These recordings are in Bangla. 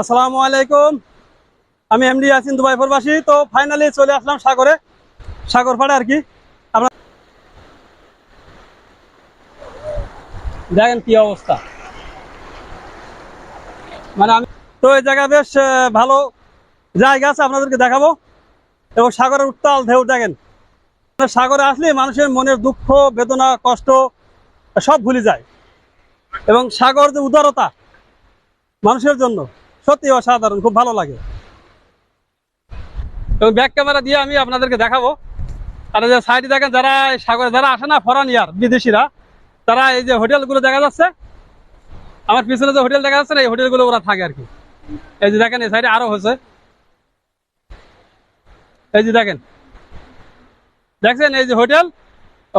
আসসালামু আলাইকুম। আমি এমডি আছেন দুবাই প্রবাসী, তো ফাইনালি চলে আসলাম সাগরে। সাগর পাড়ে আর কি। আমরা দেখেন কি অবস্থা। মানে আমি তো এই জায়গা বেশ ভালো জায়গা আছে, আপনাদেরকে দেখাবো। এবং সাগরের উত্তাল ঢেউ, দেখেন। সাগরে আসলে মানুষের মনের দুঃখ, বেদনা, কষ্ট সব ভুলে যায়। এবং সাগর যে উদারতা মানুষের জন্য সত্যি অসাধারণ, খুব ভালো লাগে। এবং ব্যাক ক্যামেরা দিয়ে আমি আপনাদেরকে দেখাবো। আর যে সাইডে দেখেন যারা সাগরে, যারা আসে না ফরান ইয়ার, বিদেশিরা, তারা এই যে হোটেলগুলো দেখা যাচ্ছে, আমার পিছনে যে হোটেল দেখা যাচ্ছে না, এই হোটেলগুলো ওরা থাকে আর কি। এই যে দেখেন, এই সাইডে আরও হয়েছে। এই যে দেখেন, দেখছেন এই যে হোটেল?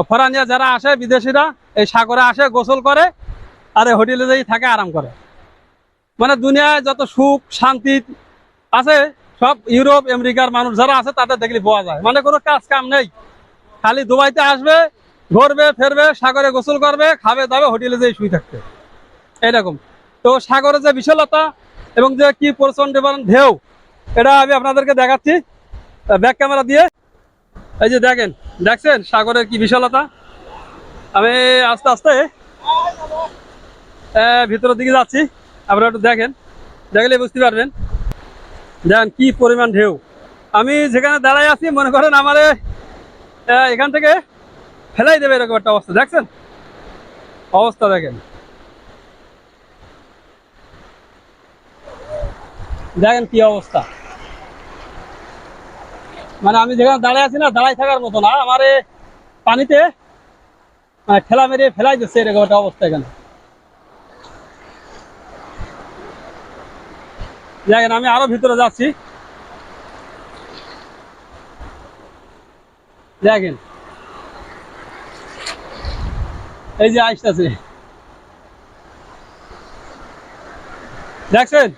ফরানিয়া যারা আসে, বিদেশিরা, এই সাগরে আসে, গোসল করে, আর এই হোটেলে যেই থাকে, আরাম করে। মানে দুনিয়ায় যত সুখ, শান্তি আছে, সব ইউরোপ, আমেরিকার মানুষ যারা আছে, তাদের দেখলে পাওয়া যায়। মানে কোনো কাজ কাম নেই। খালি দুবাইতে আসবে, ঘুরবে, ফেরবে, সাগরে গোসল করবে, খাবে, দাবে, হোটেলে যেয়ে শুয়ে থাকবে। এইরকম। তো সাগরের যে বিশালতা এবং যে কি প্রচণ্ড ঢেউ, এটা আমি আপনাদেরকে দেখাচ্ছি। ব্যাক ক্যামেরা দিয়ে। এই যে দেখেন, দেখছেন সাগরের কি বিশালতা? আমি আস্তে আস্তে ভিতরের দিকে যাচ্ছি। আপনারা একটু দেখেন। দেখলে বুঝতে পারবেন। দেখেন কি পরিমাণ ঢেউ। আমি যেখানে দাঁড়াই আছি, মনে করেন আমার এখান থেকে ফেলাই দেবে এরকম একটা অবস্থা। দেখছেন? অবস্থা দেখেন। দেখেন কি অবস্থা। মানে আমি যেখানে দাঁড়ায় আছি না দাঁড়াই থাকার মতো না। আমার পানিতে মানে ঠেলা মেরে ফেলাই দিচ্ছে এরকম একটা অবস্থা এখানে। দেখেন, আমি আরও ভিতরে যাচ্ছি। দেখেন। এই যে আসতেছে দেখছেন?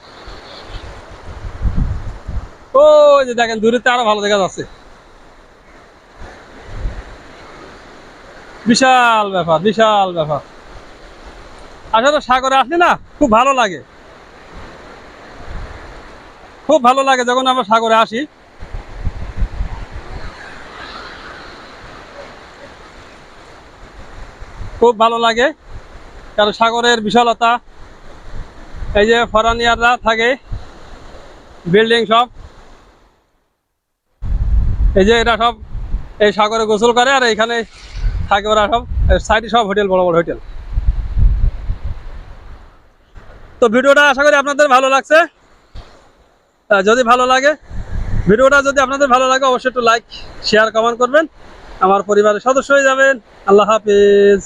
ও যে দেখেন, দূরেতে আরও ভালো দেখা যাচ্ছে বিশাল ব্যাপার বিশাল ব্যাপার। আসলে সাগরে আসলে না, খুব ভালো লাগে। খুব ভালো লাগে যখন আমরা সাগরে আসি। খুব ভালো লাগে, কারণ সাগরের বিশালতা, এই যে ফরানিয়াররা থাকে, বিল্ডিং সব, এই যে এরা সব এই সাগরে গোসল করে আর এখানে থাকে ওরা সব সাইডে সব হোটেল, বড় বড় হোটেল। তো ভিডিওটা আশা করি আপনাদের ভালো লাগছে। যদি ভালো লাগে, ভিডিওটা যদি আপনাদের ভালো লাগে, অবশ্যই একটু লাইক শেয়ার কমেন্ট করবেন। আমার পরিবারের সদস্য হয়ে যাবেন। আল্লাহ হাফিজ।